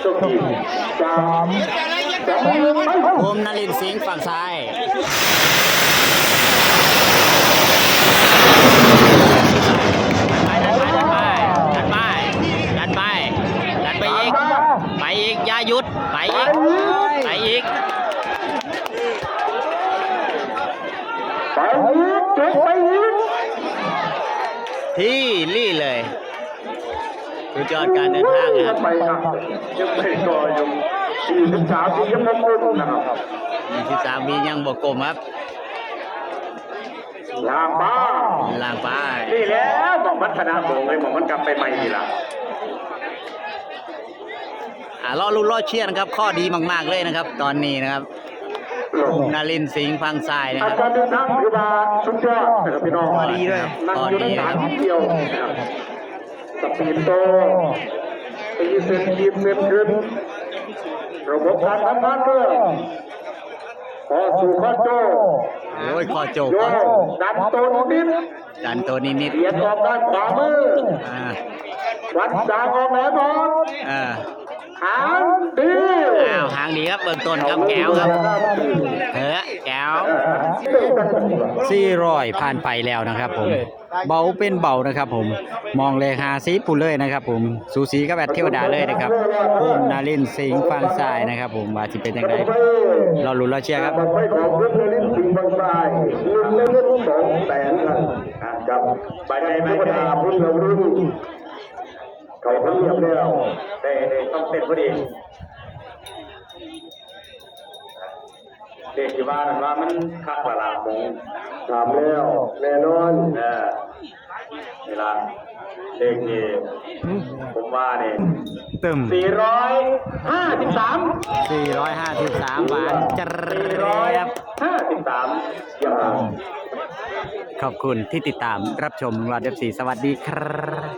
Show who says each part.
Speaker 1: โชคดีสามสองหนึ่งไป
Speaker 2: ภูมินรินทร์สิงห์ฝั่งซ้ายไปดันไปดันไปดันไปดันไปดันไปอีกไปอีกอย่าหยุดไปอีก ไปอีก
Speaker 1: ไปอีกเจ็บไปอีก
Speaker 2: ที่ลี่เลย สุดยอดการเดินทางนะครับ
Speaker 1: ไปครับยังไม่ก่ออยู่สี่สิบสามปียังไม่คุ้มนะครับ
Speaker 2: 23วียังบวกกลมครับ
Speaker 1: ลางบ้า
Speaker 2: ล่างไป
Speaker 1: นี่แหล้วบอกมันชนะบงเลยบอกมันกลับไปใหม่ทีละ
Speaker 2: อ่ารอลุ้นรอเชียร์นะครับ ข้อดีมาก ๆเลยนะครับ ตอนนี้นะครับภูมินรินทร์สิงห์ฝั่งซ้ายนะค
Speaker 1: อา
Speaker 2: รับ
Speaker 1: จารย์เดินทางคือว่าสุดยอดนะครับพี่น้อง
Speaker 2: ข้อดีด้วย
Speaker 1: นั่ง
Speaker 2: ข้อ
Speaker 1: อยู่
Speaker 2: ดี
Speaker 1: ใน
Speaker 2: นะ
Speaker 1: สา
Speaker 2: ค
Speaker 1: ม
Speaker 2: รับ
Speaker 1: เดียวนะครับสปีดโตตีเส้นทีมเส้นขึ้นระบบการทำงานเรื่องพอสู่ข้อโจ
Speaker 2: โอ้ยข้อโจก
Speaker 1: โย
Speaker 2: ข้อโจก
Speaker 1: ดันตัวนิด
Speaker 2: ดันตัวนิดนิด
Speaker 1: เบียดออกด้านขวามือ
Speaker 2: ๆอ่า
Speaker 1: วัดจางออกแหลมบอล
Speaker 2: อ่า
Speaker 1: หางดี
Speaker 2: อ้าวหางดีครับเบื้องต้นครับแก้วครับเฮ้อแก้วสี่ร้อยผ่านไปแล้วนะครับผม เบาเป็นเบานะครับ ผมมองเลยหาซีปุ่นเลยนะครับ ผมสูสีกับแอดเทวดาเลยนะครับภูมินารินทร์สิงห์ฟังซ้ายนะครับ ผมว่าสิเป็นยังไงเราลุ้นเราเชียร์ครับ
Speaker 1: ไปของเรื่องลิ้นสิงบางทรายเงินเงินสองแสนครับกับใบในใบกระดาษพุ่งเรารุ่นเขาทั้งเรียบแล้วแต่ต้องเต้นพอดี เด็กที่ว่านั่นว่ามันคักประหลาดมงถามแล้วแน่นอนเออเวลาเด็กนี่ผมว่าเนี่ย
Speaker 2: ตึม
Speaker 1: สี่ร้อยห้าสิบสาม
Speaker 2: 453หวานจ
Speaker 1: สี่
Speaker 2: ร
Speaker 1: ร้อย
Speaker 2: บ
Speaker 1: ห้าสิบสามอย่าง
Speaker 2: ขอบคุณที่ติดตามรับชมรอดเอฟซีสวัสดีครับ